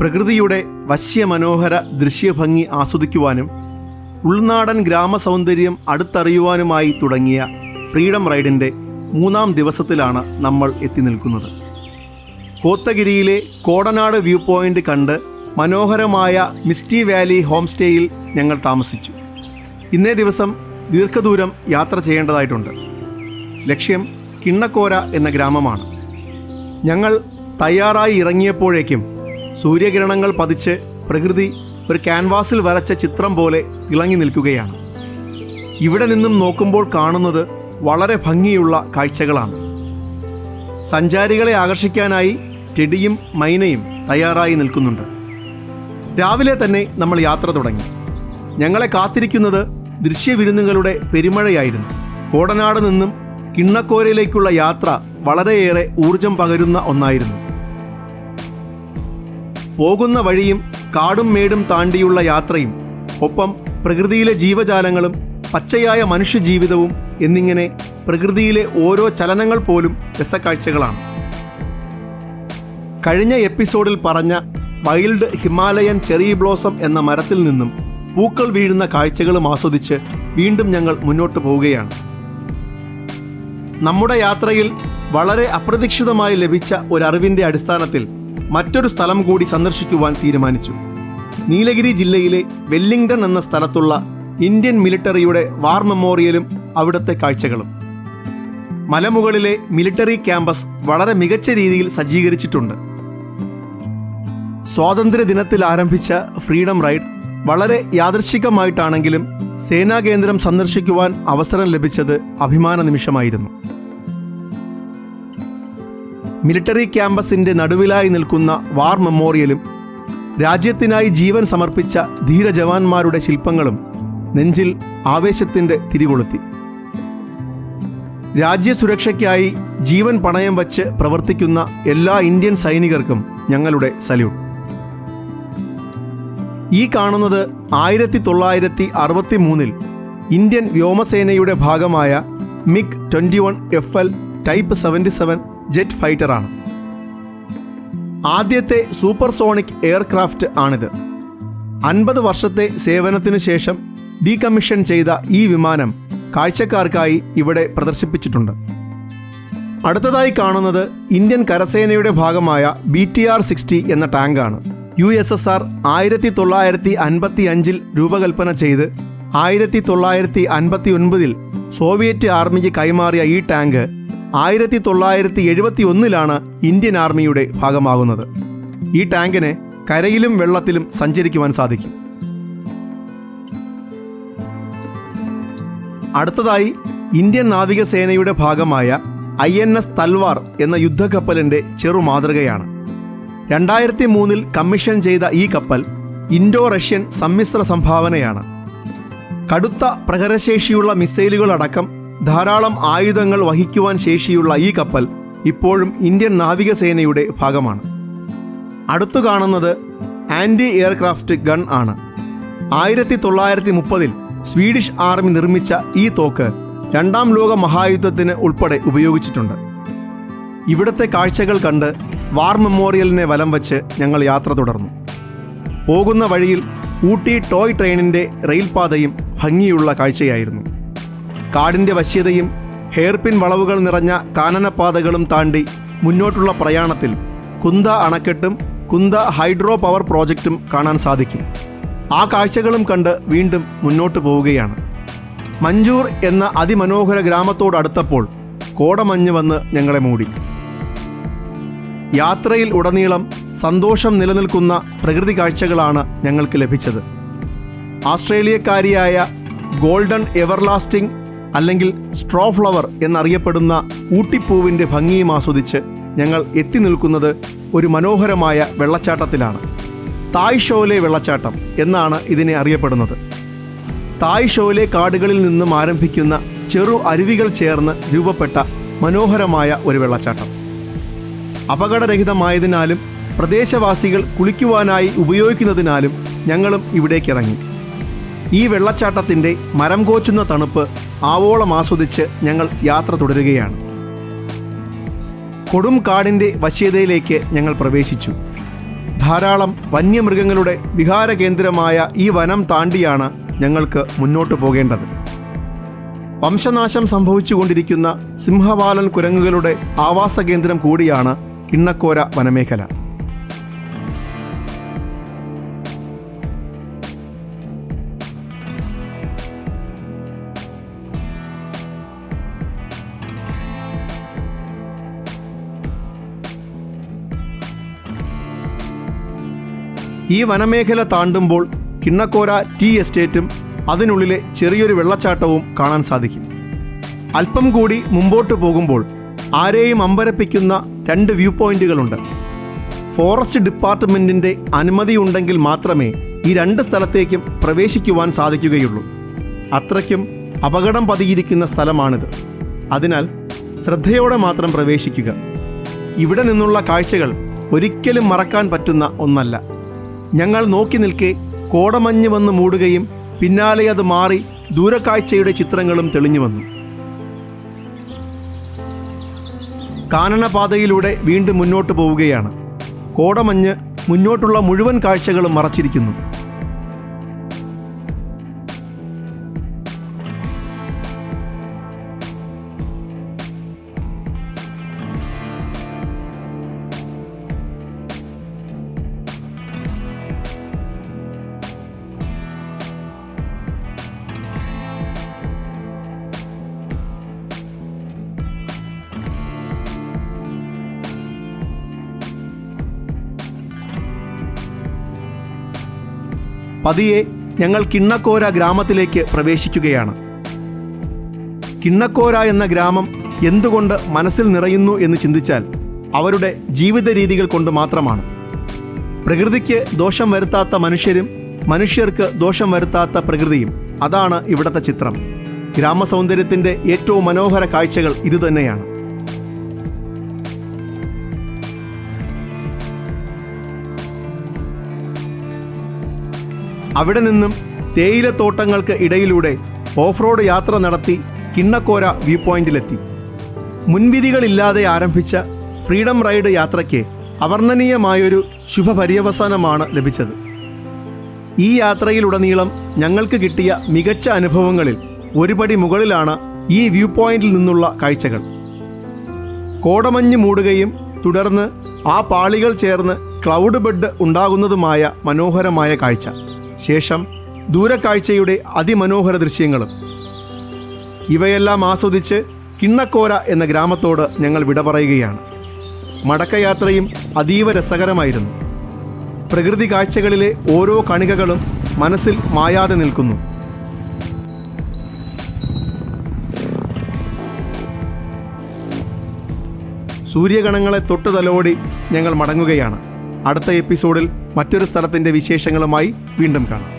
പ്രകൃതിയുടെ വശ്യമനോഹര ദൃശ്യഭംഗി ആസ്വദിക്കുവാനും ഉൾനാടൻ ഗ്രാമസൗന്ദര്യം അടുത്തറിയുവാനുമായി തുടങ്ങിയ ഫ്രീഡം റൈഡിന്റെ മൂന്നാം ദിവസത്തിലാണ് നമ്മൾ എത്തി നിൽക്കുന്നത്. കോത്തഗിരിയിലെ കോടനാട് വ്യൂ പോയിന്റ് കണ്ട് മനോഹരമായ മിസ്റ്റി വാലി ഹോം സ്റ്റേയിൽ ഞങ്ങൾ താമസിച്ചു. ഇന്നേ ദിവസം ദീർഘദൂരം യാത്ര ചെയ്യേണ്ടതായിട്ടുണ്ട്. ലക്ഷ്യം കിണ്ണക്കോര എന്ന ഗ്രാമമാണ്. ഞങ്ങൾ തയ്യാറായി ഇറങ്ങിയപ്പോഴേക്കും സൂര്യകിരണങ്ങൾ പതിച്ച് പ്രകൃതി ഒരു ക്യാൻവാസിൽ വരച്ച ചിത്രം പോലെ തിളങ്ങി നിൽക്കുകയാണ്. ഇവിടെ നിന്നും നോക്കുമ്പോൾ കാണുന്നത് വളരെ ഭംഗിയുള്ള കാഴ്ചകളാണ്. സഞ്ചാരികളെ ആകർഷിക്കാനായി ടെടിയും മൈനയും തയ്യാറായി നിൽക്കുന്നുണ്ട്. രാവിലെ തന്നെ നമ്മൾ യാത്ര തുടങ്ങി. ഞങ്ങളെ കാത്തിരിക്കുന്നത് ദൃശ്യവിരുന്നുകളുടെ പെരുമഴയായിരുന്നു. കോടനാട് നിന്നും കിണ്ണക്കോരയിലേക്കുള്ള യാത്ര വളരെയേറെ ഊർജം പകരുന്ന ഒന്നായിരുന്നു. പോകുന്ന വഴിയും കാടും മേടും താണ്ടിയുള്ള യാത്രയും ഒപ്പം പ്രകൃതിയിലെ ജീവജാലങ്ങളും പച്ചയായ മനുഷ്യജീവിതവും എന്നിങ്ങനെ പ്രകൃതിയിലെ ഓരോ ചലനങ്ങൾ പോലും രസക്കാഴ്ചകളാണ്. കഴിഞ്ഞ എപ്പിസോഡിൽ പറഞ്ഞ വൈൽഡ് ഹിമാലയൻ ചെറി ബ്ലോസം എന്ന മരത്തിൽ നിന്നും പൂക്കൾ വീഴുന്ന കാഴ്ചകളും ആസ്വദിച്ച് വീണ്ടും ഞങ്ങൾ മുന്നോട്ട് പോവുകയാണ്. നമ്മുടെ യാത്രയിൽ വളരെ അപ്രതീക്ഷിതമായി ലഭിച്ച ഒരറിവിന്റെ അടിസ്ഥാനത്തിൽ മറ്റൊരു സ്ഥലം കൂടി സന്ദർശിക്കുവാൻ തീരുമാനിച്ചു. നീലഗിരി ജില്ലയിലെ വെല്ലിംഗ്ടൺ എന്ന സ്ഥലത്തുള്ള ഇന്ത്യൻ മിലിറ്ററിയുടെ വാർ മെമ്മോറിയലും അവിടുത്തെ കാഴ്ചകളും. മലമുകളിലെ മിലിറ്ററി ക്യാമ്പസ് വളരെ മികച്ച രീതിയിൽ സജ്ജീകരിച്ചിട്ടുണ്ട്. സ്വാതന്ത്ര്യ ദിനത്തിൽ ആരംഭിച്ച ഫ്രീഡം റൈഡ് വളരെ യാദർശികമായിട്ടാണെങ്കിലും സേനാ കേന്ദ്രം സന്ദർശിക്കുവാൻ അവസരം ലഭിച്ചത് അഭിമാന നിമിഷമായിരുന്നു. മിലിറ്ററി ക്യാമ്പസിന്റെ നടുവിലായി നിൽക്കുന്ന വാർ മെമ്മോറിയലും രാജ്യത്തിനായി ജീവൻ സമർപ്പിച്ച ധീരജവാന്മാരുടെ ശില്പങ്ങളും നെഞ്ചിൽ ആവേശത്തിന്റെ തിരികൊളുത്തി. രാജ്യസുരക്ഷയ്ക്കായി ജീവൻ പണയം വച്ച് പ്രവർത്തിക്കുന്ന എല്ലാ ഇന്ത്യൻ സൈനികർക്കും ഞങ്ങളുടെ സല്യൂട്ട്. ഈ കാണുന്നത് ആയിരത്തി തൊള്ളായിരത്തി അറുപത്തി മൂന്നിൽ ഇന്ത്യൻ വ്യോമസേനയുടെ ഭാഗമായ MiG twenty one F L type seventy seven jet ഫൈറ്ററാണ്. ആദ്യത്തെ സൂപ്പർസോണിക് എയർക്രാഫ്റ്റ് ആണിത്. അൻപത് വർഷത്തെ സേവനത്തിനു ശേഷം ഡീകമ്മീഷൻ ചെയ്ത ഈ വിമാനം കാഴ്ചക്കാർക്കായി ഇവിടെ പ്രദർശിപ്പിച്ചിട്ടുണ്ട്. അടുത്തതായി കാണുന്നത് ഇന്ത്യൻ കരസേനയുടെ ഭാഗമായ ബി ടി ആർ സിക്സ്റ്റി എന്ന ടാങ്കാണ്. യു എസ് എസ് ആർ ആയിരത്തി തൊള്ളായിരത്തി അൻപത്തി അഞ്ചിൽ രൂപകൽപ്പന ചെയ്ത് ആയിരത്തി തൊള്ളായിരത്തി അൻപത്തി ഒൻപതിൽ സോവിയറ്റ് ആർമിക്ക് കൈമാറിയ ഈ ടാങ്ക് ആയിരത്തി തൊള്ളായിരത്തി എഴുപത്തി ഒന്നിലാണ് ഇന്ത്യൻ ആർമിയുടെ ഭാഗമാകുന്നത്. ഈ ടാങ്കിന് കരയിലും വെള്ളത്തിലും സഞ്ചരിക്കുവാൻ സാധിക്കും. അടുത്തതായി ഇന്ത്യൻ നാവികസേനയുടെ ഭാഗമായ ഐ എൻ എസ് തൽവാർ എന്ന യുദ്ധക്കപ്പലിന്റെ ചെറു മാതൃകയാണ് രണ്ടായിരത്തി മൂന്നിൽ കമ്മീഷൻ ചെയ്ത ഈ കപ്പൽ ഇൻഡോ റഷ്യൻ സമ്മിശ്ര സംഭാവനയാണ്. കടുത്ത പ്രഹരശേഷിയുള്ള മിസൈലുകളടക്കം ധാരാളം ആയുധങ്ങൾ വഹിക്കുവാൻ ശേഷിയുള്ള ഈ കപ്പൽ ഇപ്പോഴും ഇന്ത്യൻ നാവികസേനയുടെ ഭാഗമാണ്. അടുത്തു കാണുന്നത് ആന്റി എയർക്രാഫ്റ്റ് ഗൺ ആണ്. ആയിരത്തി തൊള്ളായിരത്തി മുപ്പതിൽ സ്വീഡിഷ് ആർമി നിർമ്മിച്ച ഈ തോക്ക് രണ്ടാം ലോക മഹായുദ്ധത്തിന് ഉൾപ്പെടെ ഉപയോഗിച്ചിട്ടുണ്ട്. ഇവിടുത്തെ കാഴ്ചകൾ കണ്ട് വാർ മെമ്മോറിയലിനെ വലം വച്ച് ഞങ്ങൾ യാത്ര തുടർന്നു. പോകുന്ന വഴിയിൽ ഊട്ടി ടോയ് ട്രെയിനിന്റെ റെയിൽപാതയും ഭംഗിയുള്ള കാഴ്ചയായിരുന്നു. കാടിന്റെ വശ്യതയും ഹെയർപിൻ വളവുകൾ നിറഞ്ഞ കാനനപാതകളും താണ്ടി മുന്നോട്ടുള്ള പ്രയാണത്തിൽ കുന്ത അണക്കെട്ടും കുന്ത ഹൈഡ്രോ പവർ പ്രോജക്റ്റും കാണാൻ സാധിക്കും. ആ കാഴ്ചകളും കണ്ട് വീണ്ടും മുന്നോട്ട് പോവുകയാണ്. മഞ്ചൂർ എന്ന അതിമനോഹര ഗ്രാമത്തോടടുത്തപ്പോൾ കോടമഞ്ഞ് വന്ന് ഞങ്ങളെ മൂടി. യാത്രയിൽ ഉടനീളം സന്തോഷം നിലനിൽക്കുന്ന പ്രകൃതി കാഴ്ചകളാണ് ഞങ്ങൾക്ക് ലഭിച്ചത്. ആസ്ട്രേലിയക്കാരിയായ ഗോൾഡൻ എവർലാസ്റ്റിംഗ് അല്ലെങ്കിൽ സ്ട്രോ ഫ്ലവർ എന്നറിയപ്പെടുന്ന ഊട്ടിപ്പൂവിന്റെ ഭംഗിയും ആസ്വദിച്ച് ഞങ്ങൾ എത്തി നിൽക്കുന്നത് ഒരു മനോഹരമായ വെള്ളച്ചാട്ടത്തിലാണ്. തായ് ഷോലെ വെള്ളച്ചാട്ടം എന്നാണ് ഇതിനെ അറിയപ്പെടുന്നത്. തായ് ഷോലെ കാടുകളിൽ നിന്നും ആരംഭിക്കുന്ന ചെറു അരുവികൾ ചേർന്ന് രൂപപ്പെട്ട മനോഹരമായ ഒരു വെള്ളച്ചാട്ടം. അപകടരഹിതമായതിനാലും പ്രദേശവാസികൾ കുളിക്കുവാനായി ഉപയോഗിക്കുന്നതിനാലും ഞങ്ങളും ഇവിടേക്കിറങ്ങി ഈ വെള്ളച്ചാട്ടത്തിന്റെ മരം കോച്ചുന്ന തണുപ്പ് ആവോളം ആസ്വദിച്ച് ഞങ്ങൾ യാത്ര തുടരുകയാണ്. കൊടും കാടിന്റെ വശ്യതയിലേക്ക് ഞങ്ങൾ പ്രവേശിച്ചു. ധാരാളം വന്യമൃഗങ്ങളുടെ വിഹാര കേന്ദ്രമായ ഈ വനം താണ്ടിയാണ് ഞങ്ങൾക്ക് മുന്നോട്ട് പോകേണ്ടത്. വംശനാശം സംഭവിച്ചുകൊണ്ടിരിക്കുന്ന സിംഹവാലൻ കുരങ്ങുകളുടെ ആവാസ കേന്ദ്രം കൂടിയാണ് കിണ്ണക്കോര വനമേഖല. ഈ വനമേഖല താണ്ടുമ്പോൾ കിണ്ണക്കോര ടീ എസ്റ്റേറ്റും അതിനുള്ളിലെ ചെറിയൊരു വെള്ളച്ചാട്ടവും കാണാൻ സാധിക്കും. അല്പം കൂടി മുമ്പോട്ട് പോകുമ്പോൾ ആരെയും അമ്പരപ്പിക്കുന്ന രണ്ട് വ്യൂ പോയിന്റുകളുണ്ട്. ഫോറസ്റ്റ് ഡിപ്പാർട്ട്മെന്റിന്റെ അനുമതിയുണ്ടെങ്കിൽ മാത്രമേ ഈ രണ്ട് സ്ഥലത്തേക്കും പ്രവേശിക്കുവാൻ സാധിക്കുകയുള്ളൂ. അത്രയ്ക്കും അപകടം പതിയിരിക്കുന്ന സ്ഥലമാണിത്. അതിനാൽ ശ്രദ്ധയോടെ മാത്രം പ്രവേശിക്കുക. ഇവിടെ നിന്നുള്ള കാഴ്ചകൾ ഒരിക്കലും മറക്കാൻ പറ്റുന്ന ഒന്നല്ല. ഞങ്ങൾ നോക്കി നിൽക്കെ കോടമഞ്ഞ് വന്ന് മൂടുകയും പിന്നാലെ അത് മാറി ദൂരക്കാഴ്ചയുടെ ചിത്രങ്ങളും തെളിഞ്ഞു വന്നു. കാനനപാതയിലൂടെ വീണ്ടും മുന്നോട്ട് പോവുകയാണ്. കോടമഞ്ഞ് മുന്നോട്ടുള്ള മുഴുവൻ കാഴ്ചകളും മറച്ചിരിക്കുന്നു. പതിയെ ഞങ്ങൾ കിണ്ണക്കോര ഗ്രാമത്തിലേക്ക് പ്രവേശിക്കുകയാണ്. കിണ്ണക്കോര എന്ന ഗ്രാമം എന്തുകൊണ്ട് മനസ്സിൽ നിറയുന്നു എന്ന് ചിന്തിച്ചാൽ അവരുടെ ജീവിത രീതികൾ കൊണ്ട് മാത്രമാണ്. പ്രകൃതിക്ക് ദോഷം വരുത്താത്ത മനുഷ്യരും മനുഷ്യർക്ക് ദോഷം വരുത്താത്ത പ്രകൃതിയും. അതാണ് ഇവിടുത്തെ ചിത്രം. ഗ്രാമസൗന്ദര്യത്തിന്റെ ഏറ്റവും മനോഹര കാഴ്ചകൾ ഇതുതന്നെയാണ്. അവിടെ നിന്നും തേയിലത്തോട്ടങ്ങൾക്ക് ഇടയിലൂടെ ഓഫ് റോഡ് യാത്ര നടത്തി കിണ്ണക്കോര വ്യൂ പോയിന്റിലെത്തി. മുൻവിധികളില്ലാതെ ആരംഭിച്ച ഫ്രീഡം റൈഡ് യാത്രയ്ക്ക് അവർണനീയമായൊരു ശുഭപര്യവസാനമാണ് ലഭിച്ചത്. ഈ യാത്രയിലുടനീളം ഞങ്ങൾക്ക് കിട്ടിയ മികച്ച അനുഭവങ്ങളിൽ ഒരുപടി മുകളിലാണ് ഈ വ്യൂ പോയിന്റിൽ നിന്നുള്ള കാഴ്ചകൾ. കോടമഞ്ഞ് മൂടുകയും തുടർന്ന് ആ പാളികൾ ചേർന്ന് ക്ലൗഡ് ബെഡ് ഉണ്ടാകുന്നതുമായ മനോഹരമായ കാഴ്ച. ശേഷം ദൂരക്കാഴ്ചയുടെ അതിമനോഹര ദൃശ്യങ്ങളും. ഇവയെല്ലാം ആസ്വദിച്ച് കിണ്ണക്കോര എന്ന ഗ്രാമത്തോട് ഞങ്ങൾ വിട പറയുകയാണ്. മടക്കയാത്രയും അതീവ രസകരമായിരുന്നു. പ്രകൃതി കാഴ്ചകളിലെ ഓരോ കണികകളും മനസ്സിൽ മായാതെ നിൽക്കുന്നു. സൂര്യഗണങ്ങളെ തൊട്ടുതലോടി ഞങ്ങൾ മടങ്ങുകയാണ്. അടുത്ത എപ്പിസോഡിൽ മറ്റൊരു സ്ഥലത്തിന്റെ വിശേഷങ്ങളുമായി വീണ്ടും കാണാം.